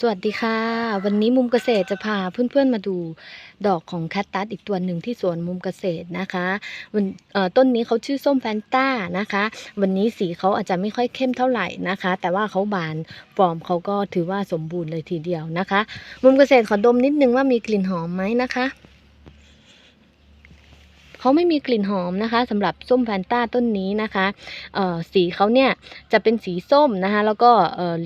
สวัสดีค่ะ วันนี้มุมเกษตรจะพาเพื่อนๆมาดูดอกของแคตตัสอีกตัวหนึ่งที่สวนมุมเกษตรนะคะวันเอ่อต้นนี้เขาชื่อส้มแฟนต้านะคะ วันนี้สีเขาอาจจะไม่ค่อยเข้มเท่าไหร่นะคะ แต่ว่าเขาบานฟอร์มเขาก็ถือว่าสมบูรณ์เลยทีเดียวนะคะ มุมเกษตรขอดมนิดนึงว่ามีกลิ่นหอมไหมนะคะ เขาไม่มีกลิ่นหอมนะคะสำหรับส้มแฟนต้าต้นนี้นะคะสีเขาเนี่ยจะเป็นสีส้มนะคะ แล้วก็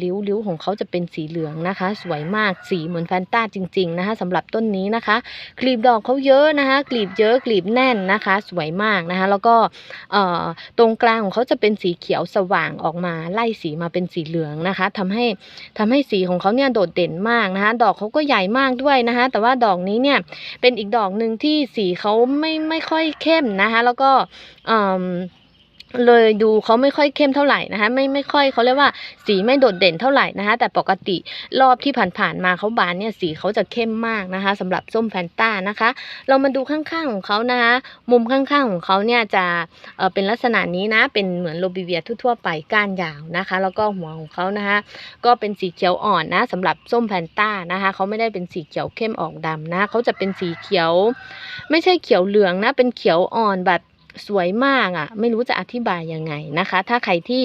ริ้วริ้วของเขาจะเป็นสีเหลืองนะคะ สวยมากสีเหมือนแฟนต้าจริง ๆนะคะสำหรับต้นนี้นะคะ กลีบดอกเขาเยอะนะคะ กลีบเยอะกลีบแน่นนะคะ สวยมากนะคะ แล้วก็ตรงกลางของเขาจะเป็นสีเขียวสว่างออกมาไล่สีมาเป็นสีเหลืองนะคะทำให้ทำให้สีของเขาเนี่ยโดดเด่นมากนะคะ ดอกเขาก็ใหญ่มากด้วยนะคะ แต่ว่าดอกนี้เนี่ยเป็นอีกดอกหนึ่งที่สีเขาไม่ไม่ค่อยเข้มนะคะ แล้วก็ เลยดูเขาไม่ค่อยเข้มเท่าไหร่นะคะไม่ไม่ค่อยเขาเรียกว่าสีไม่โดดเด่นเท่าไหร่นะคะแต่ปกติรอบที่ผ่านๆมาเขาบานเนี่ยสีเขาจะเข้มมากนะคะสำหรับส้มแฟนต้านะคะ เรามาดูข้างๆของเขานะคะมุมข้างๆของเขาเนี่ยจะเอ่อเป็นลักษณะนี้นะเป็นเหมือนโรบิเวียทั่วๆไปก้านยาวนะคะ แล้วก็หัวของเขานะคะก็เป็นสีเขียวอ่อนนะสำหรับส้มแพนต้านะคะเขาไม่ได้เป็นสีเขียวเข้มออกดำนะเขาจะเป็นสีเขียว ไม่ใช่เขียวเหลืองนะเป็นเขียวอ่อนแบบ สวยมากอะ่ะ ไม่รู้จะอธิบายยังไงนะคะ ถ้าใครที่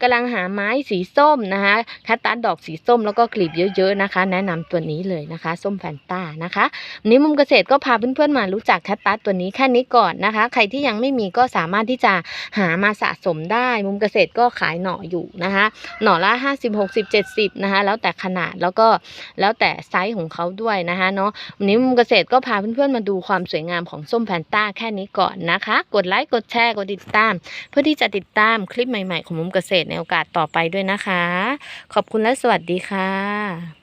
กำลังหาไม้สีส้มนะคะคัตตัสดอกสีส้มแล้วก็กลีบเยอะๆนะคะ แนะนำตัวนี้เลยนะคะ ส้มแพนต้านะคะวันนี้มุมเกษตรก็พาเพื่อนๆมารู้จักคัตตัสตัวนี้แค่นี้ก่อนนะคะ ใครที่ยังไม่มีก็สามารถที่จะหามาสะสมได้ มุมเกษตรก็ขายหน่ออยู่นะคะ หน่อละ50 60 70นะคะ แล้วแต่ขนาดแล้วก็แล้วแต่ไซส์ของเขาด้วยนะคะเนาะวันนี้มุมเกษตรก็พาเพื่อนๆมาดูความสวยงามของส้มแพนต้าแค่นี้ก่อนนะคะ กดไลค์กดแชร์กดติดตาม เพื่อที่จะติดตามคลิปใหม่ๆ ของมุมเกษตรในโอกาสต่อไปด้วยนะคะ ขอบคุณและสวัสดีค่ะ